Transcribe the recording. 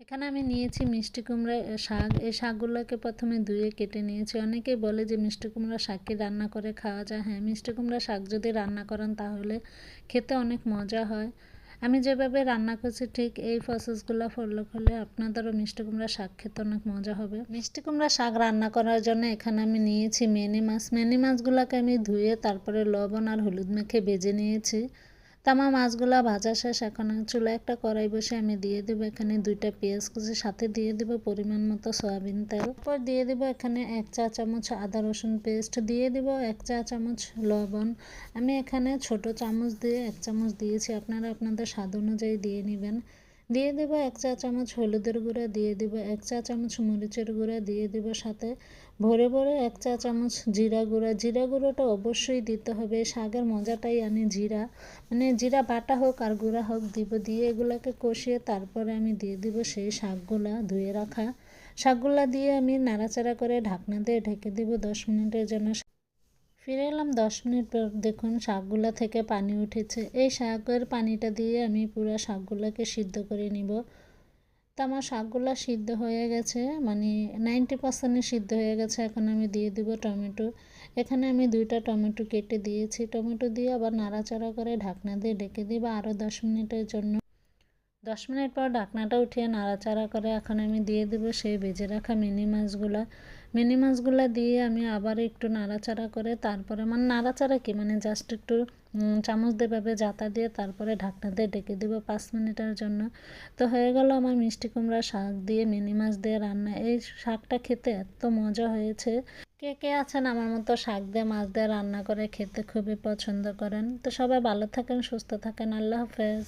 এখানে আমি নিয়েছি মিষ্টি কুমড়া শাক। এই শাকগুলোকে প্রথমে ধুয়ে কেটে নিয়েছি। অনেকেই বলে যে মিষ্টি কুমড়া শাক কি রান্না করে খাওয়া যায়? হ্যাঁ মিষ্টি কুমড়া শাক যদি রান্না করেন তাহলে খেতে অনেক মজা হয়। আমি যেভাবে রান্না করছি ঠিক এই প্রসেসগুলো ফলো করলে আপনাদেরও মিষ্টি কুমড়া শাক খেতে অনেক মজা হবে। মিষ্টি কুমড়া শাক রান্না করার জন্য এখানে আমি নিয়েছি মেনি মাছ। মেনি মাছগুলোকে আমি ধুয়ে তারপরে লবণ আর হলুদ মেখে ভেজে নিয়েছি। তামা মাছগুলা ভাজা শেষ, এখন চুলা একটা কড়াই বসে আমি দিয়ে দেবো। এখানে দুইটা পেঁয়াজ কুচি, সাথে দিয়ে দেবো পরিমাণ মতো সয়াবিন তেল। তারপর দিয়ে দেবো এখানে এক চা চামচ আদা রসুন পেস্ট, দিয়ে দেবো এক চা চামচ লবণ। আমি এখানে ছোট চামচ দিয়ে এক চামচ দিয়েছি, আপনারা আপনাদের স্বাদ অনুযায়ী দিয়ে নেবেন। দিয়ে দেবো এক চা চামচ হলুদের গুঁড়া, দিয়ে দেবো এক চা চামচ মরিচের গুঁড়া, দিয়ে দেবো সাথে ভরে ভরে এক চা চামচ জিরা গুঁড়া। জিরা গুঁড়োটা অবশ্যই দিতে হবে শাকের মজাটাই আনি জিরা মানে জিরা বাটা হোক আর গুঁড়া হোক দিব দিয়ে এগুলোকে কষিয়ে তারপরে আমি দিয়ে দিব সেই শাকগুলা ধুয়ে রাখা। শাকগুলা দিয়ে আমি নাড়াচাড়া করে ঢাকনা দিয়ে ঢেকে দিব দশ মিনিটের জন্য। ফিরে এলাম দশ মিনিট পর। দেখুন, শাকগুলা থেকে পানি উঠেছে। এই শাকের পানিটা দিয়ে আমি পুরো শাকগুলোকে সিদ্ধ করে নিব। তো আমার শাকগুলো সিদ্ধ হয়ে গেছে মানে নাইনটি পার্সেন্টই সিদ্ধ হয়ে গেছে। এখন আমি দিয়ে দিব টমেটো। এখানে আমি দুইটা টমেটো কেটে দিয়েছি। টমেটো দিয়ে আবার নাড়াচাড়া করে ঢাকনা দিয়ে ডেকে দিব আরও দশ মিনিটের জন্য। দশ মিনিট পর ঢাকনাটা উঠিয়ে নাড়াচাড়া করে এখন আমি দিয়ে দেবো সেই ভেজে রাখা মিনি মাছগুলা। মিনি মাছগুলো দিয়ে আমি আবার একটু নাড়াচাড়া করে তারপরে মানে নাড়াচাড়া কি? মানে জাস্ট একটু চামচ দেভাবে জাতা দিয়ে তারপরে ঢাকনা দিয়ে ডেকে দেবো পাঁচ মিনিটের জন্য। তো হয়ে গেল আমার মিষ্টি কুমড়া শাক দিয়ে মিনি মাছ দিয়ে রান্না। এই শাকটা খেতে এত মজা হয়েছে। কে কে আছেন আমার মতো শাক দিয়ে, মাছ দিয়ে রান্না করে খেতে খুবই পছন্দ করেন? তো সবাই ভালো থাকেন, সুস্থ থাকেন। আল্লাহ হাফেজ।